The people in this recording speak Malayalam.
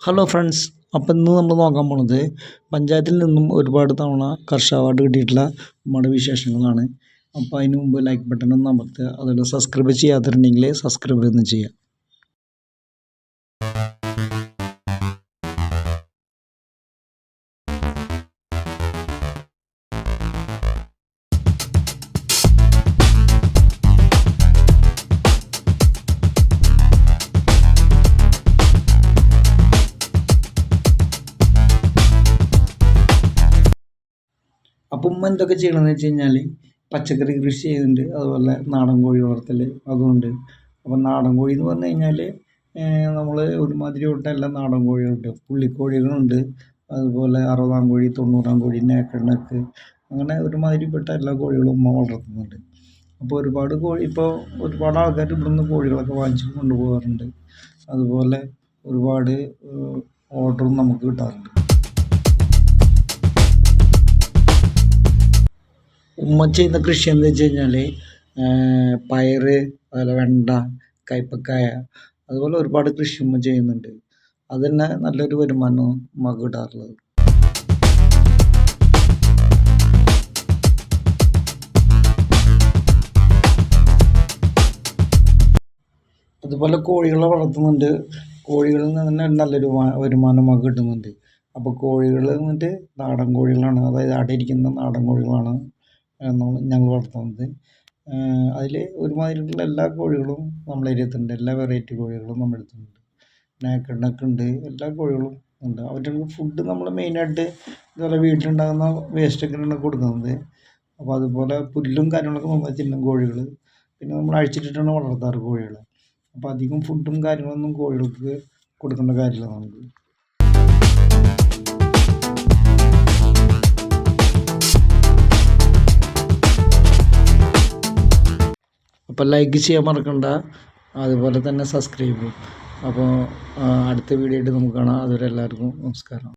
ഹലോ ഫ്രണ്ട്സ് അപ്പം ഇന്ന് നമ്മൾ നോക്കാൻ പോണത് പഞ്ചായത്തിൽ നിന്നും ഒരുപാട് തവണ കർഷക അവാർഡ് കിട്ടിയിട്ടുള്ള നമ്മുടെ വിശേഷങ്ങളാണ്. അപ്പോൾ അതിന് മുമ്പ് ലൈക്ക് ബട്ടൺ ഒന്ന് അമർത്തുക. അതുപോലെ സബ്സ്ക്രൈബ് ചെയ്യാത്തിട്ടുണ്ടെങ്കിൽ സബ്സ്ക്രൈബ് ഒന്ന് ചെയ്യുക. അപ്പം ഉമ്മ എന്തൊക്കെ ചെയ്യണമെന്ന് വെച്ച് കഴിഞ്ഞാൽ പച്ചക്കറി കൃഷി ചെയ്യുന്നുണ്ട് അതുപോലെ നാടൻ കോഴി വളർത്തൽ അതുമുണ്ട് അപ്പം നാടൻ കോഴി എന്ന് പറഞ്ഞു കഴിഞ്ഞാൽ നമ്മൾ ഒരുമാതിരി വിട്ട എല്ലാ നാടൻ കോഴികളുണ്ട്. പുള്ളിക്കോഴികളുണ്ട്. അതുപോലെ അറുപതാം കോഴി തൊണ്ണൂറാം കോഴി നേക്കണ്ണക്ക് അങ്ങനെ ഒരുമാതിരിപ്പെട്ട എല്ലാ കോഴികളും ഉമ്മ വളർത്തുന്നുണ്ട്. അപ്പോൾ ഒരുപാട് കോഴി ഇപ്പോൾ ഒരുപാട് ആൾക്കാർ ഇവിടുന്ന് കോഴികളൊക്കെ വാങ്ങിച്ച് കൊണ്ടുപോകാറുണ്ട്. അതുപോലെ ഒരുപാട് ഓർഡറും നമുക്ക് കിട്ടാറുണ്ട്. ഉമ്മ ചെയ്യുന്ന കൃഷി എന്താ വെച്ച് കഴിഞ്ഞാൽ പയർ അതുപോലെ വെണ്ട കയ്പക്കായ അതുപോലെ ഒരുപാട് കൃഷി ഉമ്മ ചെയ്യുന്നുണ്ട്. അത് തന്നെ നല്ലൊരു വരുമാനം ഉമ്മക്ക് കിട്ടാറുള്ളത്. അതുപോലെ കോഴികളെ വളർത്തുന്നുണ്ട്. കോഴികളിൽ നിന്ന് തന്നെ നല്ലൊരു വരുമാനം നമുക്ക് കിട്ടുന്നുണ്ട്. അപ്പോൾ കോഴികൾ വന്നിട്ട് നാടൻ കോഴികളാണ് അതായത് അടയിരിക്കുന്ന നാടൻ കോഴികളാണ് ഞങ്ങൾ വളർത്തുന്നത്. അതിൽ ഒരുമാതിരിയുള്ള എല്ലാ കോഴികളും നമ്മളെ ഏരിയത്തുണ്ട്. എല്ലാ വെറൈറ്റി കോഴികളും നമ്മുടെ അടുത്തുണ്ട്. നേക്കഡ് നെക്ക് ഉണ്ട്. എല്ലാ കോഴികളും ഉണ്ട്. അവർക്ക് ഫുഡ് നമ്മൾ മെയിനായിട്ട് ഇതുപോലെ വീട്ടിലുണ്ടാകുന്ന വേസ്റ്റൊക്കെയാണ് കൊടുക്കുന്നത്. അപ്പോൾ അതുപോലെ പുല്ലും കാര്യങ്ങളൊക്കെ നമ്മൾ തിന്നും കോഴികൾ. പിന്നെ നമ്മൾ അഴിച്ചിട്ടിട്ടാണ് വളർത്താറ് കോഴികളെ. അപ്പോൾ അധികം ഫുഡും കാര്യങ്ങളൊന്നും കോഴികൾക്ക് കൊടുക്കേണ്ട കാര്യമില്ല നമുക്ക്. അപ്പോൾ ലൈക്ക് ചെയ്യാൻ മറക്കണ്ട. അതുപോലെ തന്നെ സബ്സ്ക്രൈബും അപ്പോൾ അടുത്ത വീഡിയോ ആയിട്ട് നമുക്ക് കാണാം. അതുവരെ എല്ലാവർക്കും നമസ്കാരം.